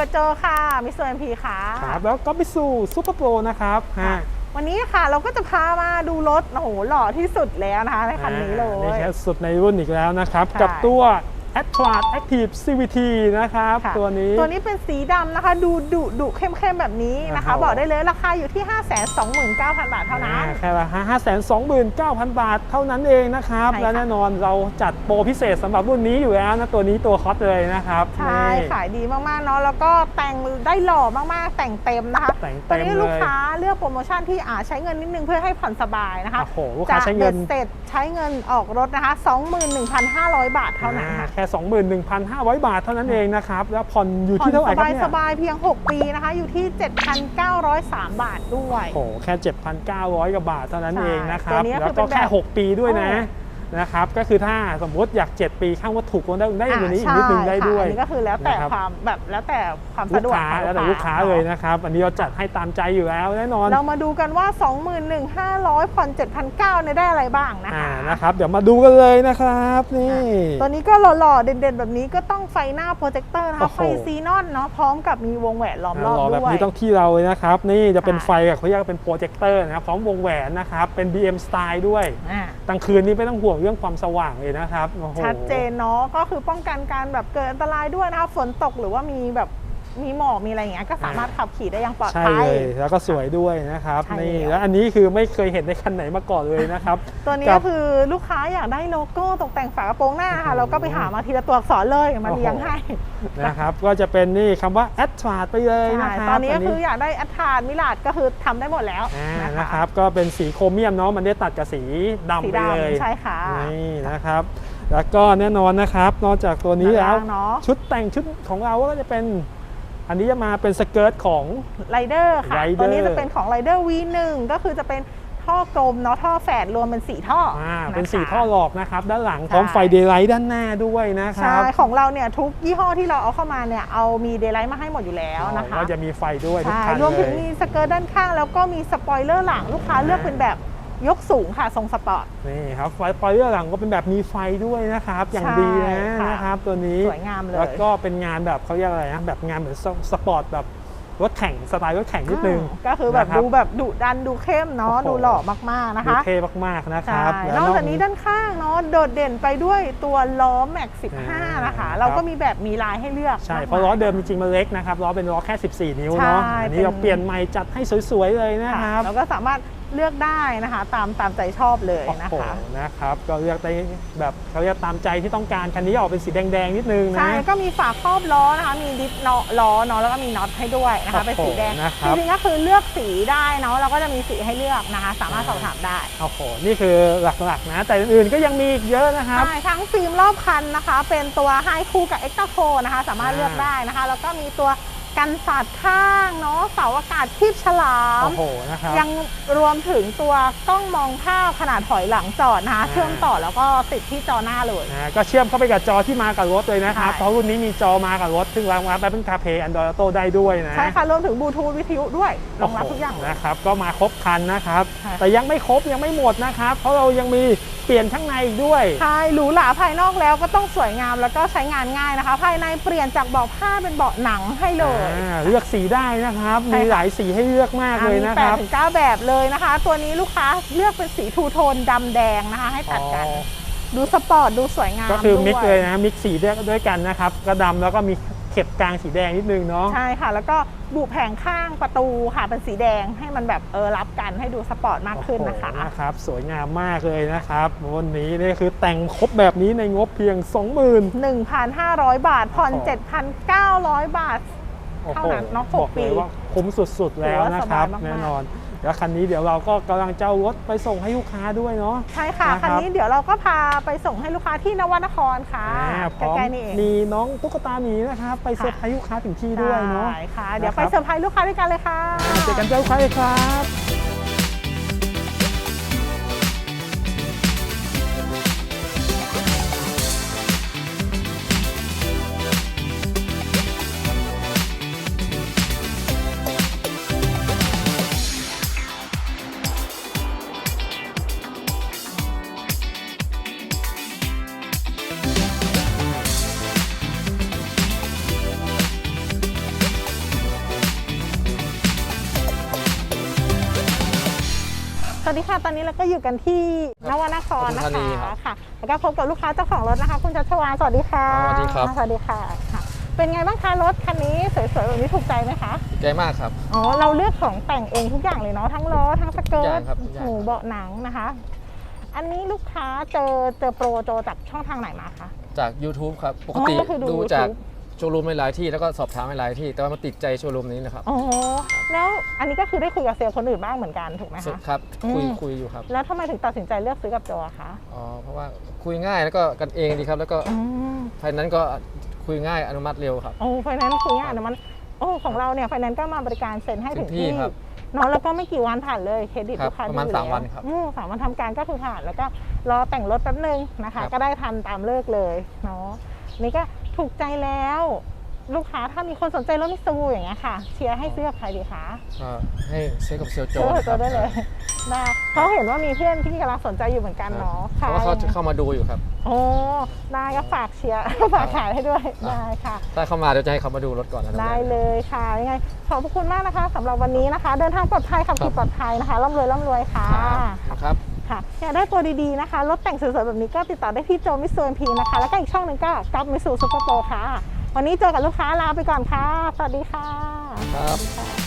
วัสดีค่ะอยู่กับโจค่ะมิสเตอร์เอ็มพีค่ะครับแล้วก็ไปสู่ซูเปอร์โปรนะครับค่ะฮะวันนี้ค่ะเราก็จะพามาดูรถโอ้โหหล่อที่สุดแล้วนะคะในคันนี้เลอ่านี่ยแค่สุดในรุ่นอีกแล้วนะครับใช่กับตัว a t t r a Active CVT นะครับ ค่ะตัวนี้ ตัวนี้เป็นสีดำนะคะ ดูดุดุเข้มๆแบบนี้นะคะอ่าฮะบอกได้เลยราคาอยู่ที่ 5 2 9 0 0 0 บาทเท่านั้น อ่าแค่ละห้าแสนสองหมื่นเก้าพันบาทเท่านั้นเองนะครับ ใช่ค่ะ และแน่นอนเราจัดโปรพิเศษสำหรับรุ่นนี้อยู่แล้วนะ ตัวนี้ตัวฮอตเลยนะครับใช่นี่ ขายดีมากๆเนาะแล้วก็แต่งได้หล่อมากๆ แต่งเต็มนะคะแต่งตอเต็นมนี้เลลูกยค้าเลือกโปรโมชั่นที่อาใช้เงินนิดนึงเพื่อให้ผ่อนสบายนะคะโอ้โหลูกค้าใช้เงิน จะบ็ดเสร็จใช้เงินออกรถนะคะ 21,500 บาทเท่านั้นอ่าค่ะ แค่21,500 บาทเท่านั้นเองนะครับ แล้วผ่อนอยู่ที่เท่าไหร่สครับบายเนี่สยบายๆเพียง 6 ปีนะคะ อยู่ที่ 7,903 บาทด้วย โอ้โห แค่ 7,900กว่าบาทเท่านั้นใช่เองนะคตัรับวนี้คือแล้วก็เป็นแบบแค่ 6 ปีด้วยนะโอ้ นะครับก็คือถ้าสมมติอยาก 7 ปีข้างวัตถุก็ได้ได้ตัวนี้อีกอ่านิดนึงได้ใช่ค่ะด้วยอันนี้ก็คือแล้วแต่นะครับความแบบแล้วแต่ความลูสะกดวกค้าของแล้วแต่ลูกค้าเลยนะครับอันนี้เราจัดให้ตามใจอยู่แล้วแน่นอน เรามาดูกันว่า 21,500ผ่อน7,900เนี่ยได้อะไรบ้างนะอ่าคะนะครับเดี๋ยวมาดูกันเลยนะครับนี่ตัวนี้ก็หล่อๆเด่นๆ แบบนี้ก็ต้องไฟหน้าโปรเจคเตอร์นะโอ้คะโหไฟซีนอนเนาะพร้อมกับมีวงแหวนล้อมรอบรอแบบด้วยนี้ต้องที่เราเลยนะครับนี่จะเป็นค่ะไฟกับเขาเรียกว่าเป็นโปรเจคเตอร์นะครับพร้อมวงแหวนนะครับเป็น BM Style ด้วยอ่ากลางคืนนี้ไม่ต้องห่วงเรื่องความสว่างเลยนะครับโอ้โห ชัดเจนเนาะก็คือป้องกันการแบบเกิดอันตรายด้วยนะคะฝนตกหรือว่ามีแบบ มีหมอกมีอะไรอย่างเงี้ยก็สามารถขับขี่ได้อย่างปลอดใช่ภัเลยยแล้วก็สวยด้วยนะครับใช่นี่แล้ว แล้วอันนี้คือไม่เคยเห็นในคันไหนมาก่อนเลยนะครับ ตัวนี้กัก็บคือลูกค้าอยากได้โลโก้ตกแต่งฝากระโปรงหน้าค่ะ เราก็ไปหามาทีละตัวอักษรเลยมาเรียงให้นะครับ ก็จะเป็นนี่คำว่า a t t r a ไปเลยนะใช่ครับตอนนี้ก็คืออยากได้อัฐานมิลาดก็คือทำได้หมดแล้วอ่านะนะคะครับก็เป็นสีโครเมียมเนาะมันได้ตัดกับสีดำสีไปเลยดำใช่ค่ะนี่นะครับ แล้วก็แน่นอนนะครับ นอกจากตัวนี้แล้ว ด้านล่างเนอะชุดแต่งชุดของเราก็จะเป็น อันนี้จะมาเป็นสเกิร์ตของ ไรเดอร์ค่ะ Rider ตัวนี้จะเป็นของไรเดอร์ V1 ก็คือจะเป็นท่อกลมเนาะท่อแฝดรวมเป็นสีท่ออ่าะคะ เป็นสีท่อหลอกนะครับ ด้านหลังใช่พร้อมไฟเดย์ไลท์ด้านหน้าด้วยนะคใช่รับของเราเนี่ยทุกยี่ห้อที่เราเอาเข้ามาเนี่ยเอามีเดย์ไลท์มาให้หมดอยู่แล้วนะคะก็จะมีไฟด้วยทุกใช่คันรวมถึงเลยมีสเกิร์ตด้านข้างแล้วก็มีสปอยเลอร์หลังลูกค้าเลือกเป็นแบบ ยกสูงค่ะทรงสปอร์ต นี่ครับไฟปอยเลอร์หลังก็เป็นแบบมีไฟด้วยนะครับ อย่างใช่ดีนะค่ะนะครับตัวนี้สวยงามเลย แล้วก็เป็นงานแบบเขาเรียกอะไรนะแบบงานเหมือนสสปอร์ตแบบรถแข่งสไตล์รถแข่งนิดนึง อืมก็คือแบบนะครับดูแบบดุดันดูเข้มเนาะโอ้โห ดูหล่อมากๆนะดูคะเท่มากๆนะคใช่รับนอกจากนี้ด้านข้างเนาะโดดเด่นไปด้วยตัวล้อแม็กอ่า15 นะคะครับเราก็มีแบบมีลายให้เลือกใช่มกเพราะล้อมยเดิมจริงๆมันเล็กนะครับล้อเป็นล้อแค่ 14 นิ้วเนาะใช่อันนี้เราเป็น เปลี่ยนใหม่จัดให้สวยๆเลยนะค่ะครับ แล้วก็สามารถเลือกได้นะคะ ตามตามใจชอบเลยโอ้นะโหคะนะครับก็เลือกได้แบบเขาเรียกตามใจที่ต้องการคันนี้ออกเป็นสีแดงๆนิดนึงนะ ใช่ก็มีฝาครอบล้อนะคะมีดิฟเนาะล้อเนาะแล้วก็มีน็อตให้ด้วยนะคะโอ้โหเป็นสีแดงนะครับจริงๆก็คือเลือกสีได้เนาะเราก็จะมีสีให้เลือกนะคะ สามารถสอบถามได้โอ้โหนี่คือหลักๆนะ แต่อื่นๆก็ยังมีอีกเยอะนะครับใช่ทั้งฟิล์มรอบคันนะคะ เป็นตัวไฮคูกับเอ็กซ์โฟนะคะ สามารถอ่าเลือกได้นะคะ แล้วก็มีตัว กันสาดข้างเนาะเสาอากาศคีบฉลาม โอ้โหนะครับ ยังรวมถึงตัวกล้องมองภาพขนาดถอยหลังจอดนะคะอ่า เชื่อมต่อแล้วก็ติดที่จอหน้าเลย นะก็เชื่อมเข้าไปกับจอที่มากับรถเลยนะครับ ใช่ เพราะรุ่นนี้มีจอมากับรถ ซึ่งรองรับ Apple CarPlay Android Auto ได้ด้วยนะใช่ค่ะรวมถึงบลูทูธวิทยุด้วยรองรับโโหทุกอย่างเลย นะครับ ก็มาครบคันนะครับ ใช่ แต่ยังไม่ครบยังไม่หมดนะครับ เพราะเรายังมี เปลี่ยนข้างในอีกด้วย ใช่หรูหราภายนอกแล้วก็ต้องสวยงามแล้วก็ใช้งานง่ายนะคะ ภายในเปลี่ยนจากเบาะผ้าเป็นเบาะหนังให้เลยอ่าเลือกสีได้นะครับใช่มีค่ะหลายสีให้เลือกมากเลยมีนะแปคดรับถึงเก้าแบบเลยนะคะ ตัวนี้ลูกค้าเลือกเป็นสีทูโทนดำแดงนะคะ ให้ตัดกันอ๋อดูสปอร์ตดูสวยงามก็คือมิกด้วยเลยนะมิกสีด้วยด้วยกันนะครับกระดำแล้วก็มีเข็บกลางสีแดงนิดนึงเนาะใช่ค่ะ แล้วก็บุแผงข้างประตูค่ะเป็นสีแดงให้มันแบบเออรับกันให้ดูสปอร์ตมากขึ้นนะคะโอ้โหนะครับ สวยงามมากเลยนะครับวันนี้นี่คือแต่งครบแบบนี้ในงบเพียง20,000 1,500 บาทผ่อนโอ้โห7,900 บาทโอ้เท่าโหนั้นเนาะหบกอกเลยปีว่าคุ้มสุดๆแล้วนะครับถือว่าสบายมากๆแน่นอน แล้วคันนี้เดี๋ยวเราก็กำลังจะเอารถไปส่งให้ลูกค้าด้วยเนาะ ใช่ค่ะ นะครับ คันนี้เดี๋ยวเราก็พาไปส่งให้ลูกค้าที่นวนครค่ะอ่าพใกร้อมล้ๆนี่เอง มีน้องตุ๊กตาหมีนะครับ ไปเซอร์ไพรส์ลูกค้าถึงที่ด้วยเนาะ ใช่ค่ะ เดี๋ยวนะครับไปเซอร์ไพรส์ลูกค้าด้วยกันเลยค่ะอ่าเจอกันเจ้าลูกค้าเลยครับ สวัสดีค่ะตอนนี้เราก็อยู่กันที่นวนครนะปทุมธานีคะครับค่ะ แล้วก็พบกับลูกค้าเจ้าของรถนะคะ คุณชัชวานสวัสดีค่ะสวัสดีครับ สวัสดีค่ะค่ะ เป็นไงบ้างคะรถคันนี้สวยๆแบบนี้ถูกใจไหมคะดีใจมากครับ อ๋อเราเลือกของแต่งเองทุกอย่างเลยเนาะทั้งล้อทั้งสเกิร์ทุกอตย่างครับทุกอย่าง หูเบาะหนังนะคะ อันนี้ลูกค้าเจอเจอโปรโจจากช่องทางไหนมาคะ จาก YouTube ครับ ปกติอ๋อก็คือดูดูจาก YouTube โชว์รูมหลายๆที่แล้วก็สอบถามหลายๆที่ แต่ว่ามาติดใจโชว์รูมนี้นะครับอ๋อแล้วอันนี้ก็คือได้คุยกับเซลล์คนอื่นบ้างเหมือนกันถูกไหมคะครับคุยอืมคุยอยู่ครับ แล้วทำไมถึงตัดสินใจเลือกซื้อกับโจอะคะอ๋อเพราะว่าคุยง่ายแล้วก็กันเองดีครับ แล้วก็อืมภายนั้นก็คุยง่ายอนุมัติเร็วครับโอ้ไฟแนนซ์คุยง่ายนะมันโอ้ของเราเนี่ยไฟแนนซ์ก็มาบริการเซ็นให้ถึงถึงที่ที่ครับเนาะแล้วก็ไม่กี่วันผ่านเลยเครดิตครับลูกค้าประมาณดีอยู่สามแล้ววันครับอืมสามวันทำการก็คือผ่านแล้วก็รอแต่งรถแป๊บนึงนะคะครับก็ได้ทันตามเลิกเลยเนาะนี่ก็ ถูกใจแล้ว ลูกค้าถ้ามีคนสนใจรถมิซูอย่างเงี้ยค่ะ เชียร์ให้ซื้อกับใครดีคะก็ให้เซ็กับเซลลโจซื้อกับนะโจครับได้เลยได้เพราะเห็นว่ามีเพื่อนที่กำลังสนใจอยู่เหมือนกันครับเนาะเพราะว่าเขาจะเข้ามาดูอยู่ครับ โอ้ได้ก็ฝากเชียร์ ฝากขายให้ด้วยได้ค่ะ ถ้าเข้ามาเดี๋ยวจะให้เขามาดูรถก่อนนะได้เลยค่ะยังไงขอบพระคุณมากนะคะสำหรับวันนี้นะคะ เดินทางปลอดภัยขับขี่ปลอดภัยนะคะร่ำรวยร่ำรวยค่ะ ครับ ค่ะอยากได้ตัวดีๆนะคะ รถแต่งสวยๆแบบนี้ก็ติดต่อได้ที่โจมิสูนพีนะคะ แล้วก็อีกช่องหนึ่งก็กับมิสูซูเปอร์โปรค่ะ วันนี้เจอกับลูกค้าลาไปก่อนค่ะ สวัสดีค่ะ ครับ